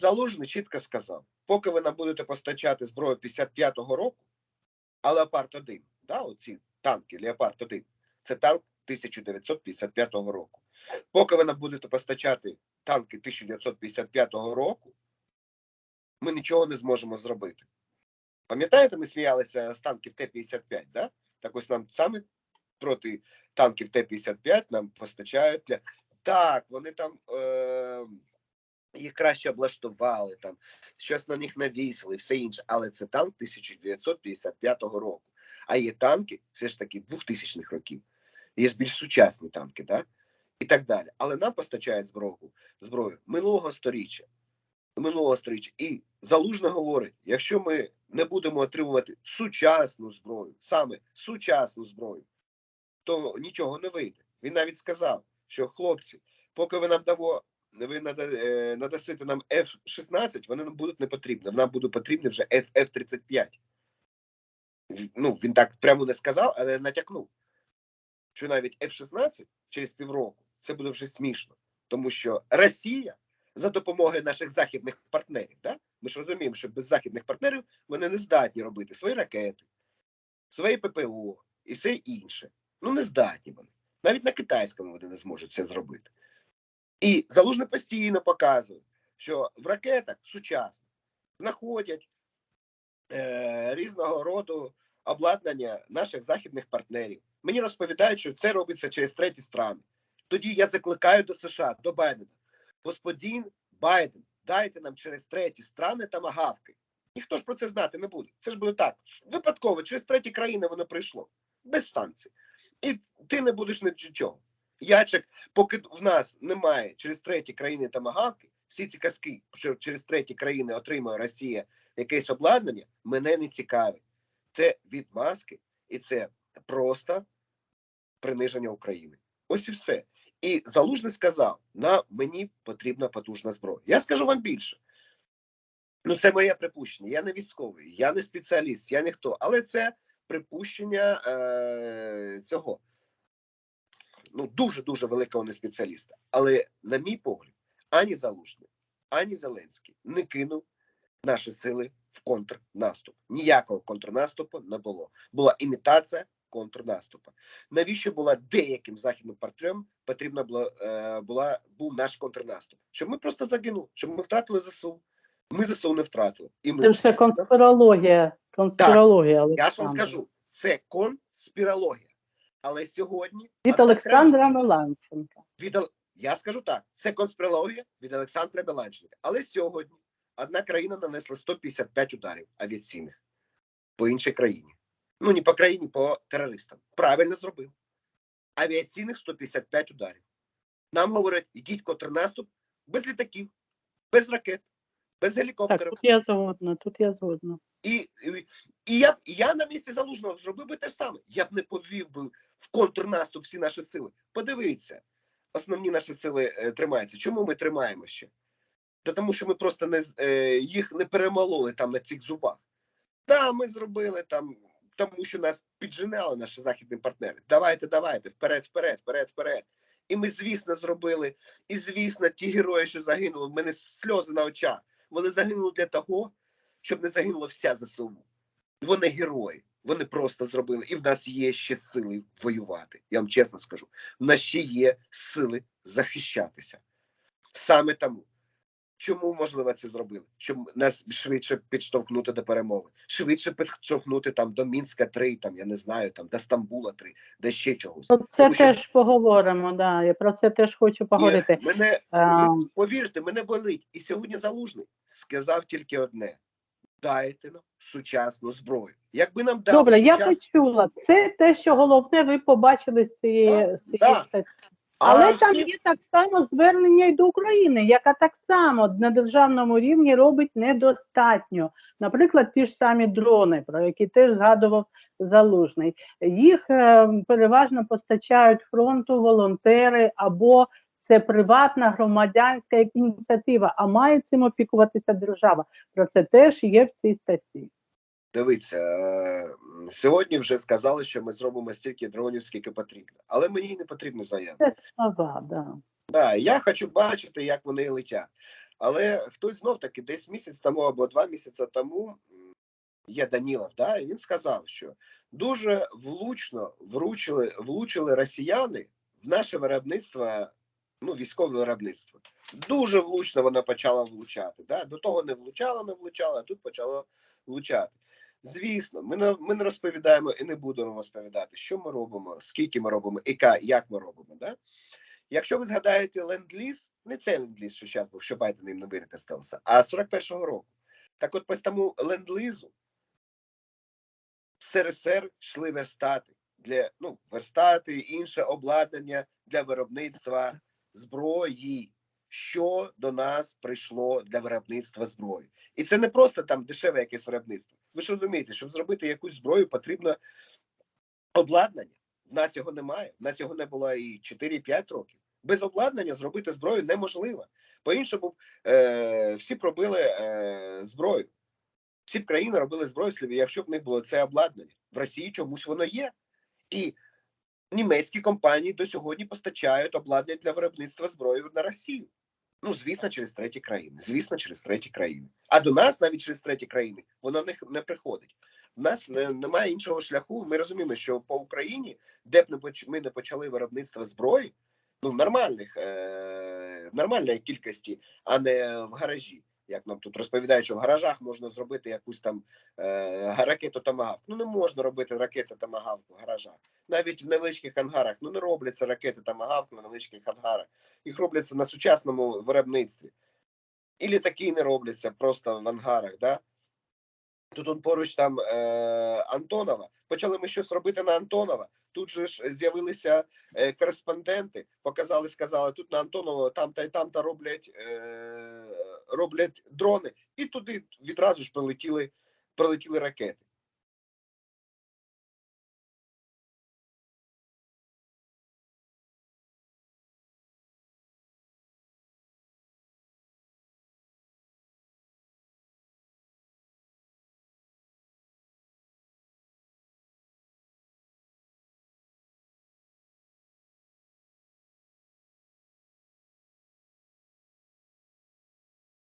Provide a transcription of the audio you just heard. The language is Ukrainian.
Залужний чітко сказав: поки ви нам будете постачати зброю 55-го року, а Леопард 1, да, оці танки Леопард 1, це танк 1955 року. Поки ви нам будете постачати танки 1955 року, ми нічого не зможемо зробити. Пам'ятаєте, ми сміялися з танків Т-55, да? Так ось нам саме проти танків Т-55 нам постачають для. Так, вони там е... їх краще облаштували, там щось на них навісили, все інше, але це танк 1955 року. А є танки, все ж таки 2000-х років. Є більш сучасні танки, да? і так далі. Але нам постачають зброю, зброю минулого сторіччя. Минулого сторіччя. І залужно говорить: якщо ми не будемо отримувати сучасну зброю, саме сучасну зброю, то нічого не вийде. Він навіть сказав, що хлопці, поки ви нам дамо, ви е, надасите нам F-16, вони нам будуть не потрібні. Нам будуть потрібні вже F-35. Ну, він так прямо не сказав, але натякнув, що навіть F-16 через півроку це буде вже смішно, тому що Росія за допомогою наших західних партнерів, да? ми ж розуміємо, що без західних партнерів вони не здатні робити свої ракети, свої ППО і все інше. Ну не здатні вони. Навіть на китайському вони не зможуть це зробити. І залужний постійно показує, що в ракетах сучасно знаходять е, різного роду обладнання наших західних партнерів. Мені розповідають, що це робиться через треті страни. Тоді я закликаю до США, до Байдена. Господин Байден, дайте нам через треті страни тамагавки. Ніхто ж про це знати не буде. Це ж буде так. Випадково, через треті країни воно прийшло. Без санкцій. І ти не будеш нічого. Ячик, поки в нас немає через треті країни тамагавки, всі ці казки, що через треті країни отримує Росія якесь обладнання, мене не цікавить. Це відмазки, і це просто приниження України. Ось і все. І Залужний сказав: на мені потрібна потужна зброя. Я скажу вам більше. Ну, це моє припущення. Я не військовий, я не спеціаліст, я ніхто. Але це припущення е- цього ну дуже дуже великого не спеціаліста. Але, на мій погляд, ані Залужний, ані Зеленський не кинув наші сили в контрнаступ. Ніякого контрнаступу не було. Була імітація контрнаступу. Навіщо була деяким західним партнерам потрібна була, е, була був наш контрнаступ? Щоб ми просто загинули, щоб ми втратили ЗСУ. Ми ЗСУ не втратили. І ми Це вже конспірологія. Конспірологія, я ж вам скажу, це конспірологія. Але сьогодні Від Олександра Меланченка. від я скажу так: це конспірологія від Олександра Беланченка. Але сьогодні одна країна нанесла 155 ударів авіаційних по іншій країні. Ну не по країні, по терористам. Правильно зробив. Авіаційних 155 ударів. Нам говорять, ідіть контрнаступ без літаків, без ракет, без Так, тут я згодна, тут я згодна. І, і, і я, я на місці залужного зробив би те ж саме. Я б не повів би в контрнаступ всі наші сили. Подивіться, основні наші сили е, тримаються. Чому ми тримаємо ще? Та тому, що ми просто не е, їх не перемололи там на цих зубах. Так, ми зробили там, тому що нас піджинали наші західні партнери. Давайте, давайте, вперед, вперед, вперед, вперед. І ми, звісно, зробили. І звісно, ті герої, що загинули, в мене сльози на очах. Вони загинули для того, щоб не загинула вся ЗСУ. Вони герої. Вони просто зробили. І в нас є ще сили воювати. Я вам чесно скажу. В нас ще є сили захищатися. Саме тому. Чому можливо це зробили? Щоб нас швидше підштовхнути до перемови, швидше підштовхнути там до Мінська 3, там я не знаю, там до Стамбула 3, де ще чогось. Про це Тому що- теж поговоримо, да. Я про це теж хочу поговорити. Ні, мене А, повірте, мене болить. І сьогодні залужний сказав тільки одне: дайте нам сучасну зброю. Якби нам дали Добре, я почула. Це те, що головне, ви побачили з цієї, Так, з цієї так. Статті. А Але там всі- є так само звернення й до України, яка так само на державному рівні робить недостатньо. Наприклад, ті ж самі дрони, про які теж згадував Залужний. Їх е, переважно постачають фронту волонтери або це приватна громадянська ініціатива, а має цим опікуватися держава. Про це теж є в цій статті. Дивіться, е, сьогодні вже сказали, що ми зробимо стільки дронів, скільки потрібно. Але мені не потрібні заяви. Це слова, да. Да, я хочу бачити, як вони летять. Але хтось знов таки десь місяць тому або два місяці тому є Данілов, да, і він сказав, що дуже влучно вручили, влучили росіяни в наше виробництво, ну, військове виробництво. Дуже влучно воно почало влучати. Да? До того не влучало, не влучало, а тут почало влучати. Звісно, ми не, ми не розповідаємо і не будемо розповідати, що ми робимо, скільки ми робимо, і як ми робимо. Да? Якщо ви згадаєте ленд-ліз, не цей ленд-ліз, що зараз був, що Байден їм не використався, а 41-го року. Так от по тому ленд-лізу СРСР йшли верстати для ну, верстати, інше обладнання для виробництва зброї, що до нас прийшло для виробництва зброї. І це не просто там дешеве якесь виробництво. Ви ж розумієте, щоб зробити якусь зброю, потрібно обладнання. В нас його немає. В нас його не було і 4-5 років. Без обладнання зробити зброю неможливо. По-іншому, е, всі б робили е, зброю. Всі б країни робили зброю, якщо б не було це обладнання. В Росії чомусь воно є. І німецькі компанії до сьогодні постачають обладнання для виробництва зброї на Росію. Ну, звісно, через треті країни. Звісно, через треті країни. А до нас навіть через треті країни воно не, не приходить. У нас не, немає іншого шляху. Ми розуміємо, що по Україні, де б не поч- ми не почали виробництво зброї, ну в нормальних е, в нормальній кількості, а не в гаражі. Як нам тут розповідають, що в гаражах можна зробити якусь там е, ракету Томагавк. Ну не можна робити ракети Томагавк в гаражах. Навіть в невеличких ангарах. Ну не робляться ракети Томагавк в невеличких ангарах. Їх робляться на сучасному виробництві. І літаки не робляться просто в ангарах. Да? Тут он поруч там е, Антонова. Почали ми щось робити на Антонова. Тут же ж з'явилися е, кореспонденти, показали, сказали, тут на Антонова там та й там та роблять, е, роблять дрони, і туди відразу ж прилетіли, прилетіли ракети.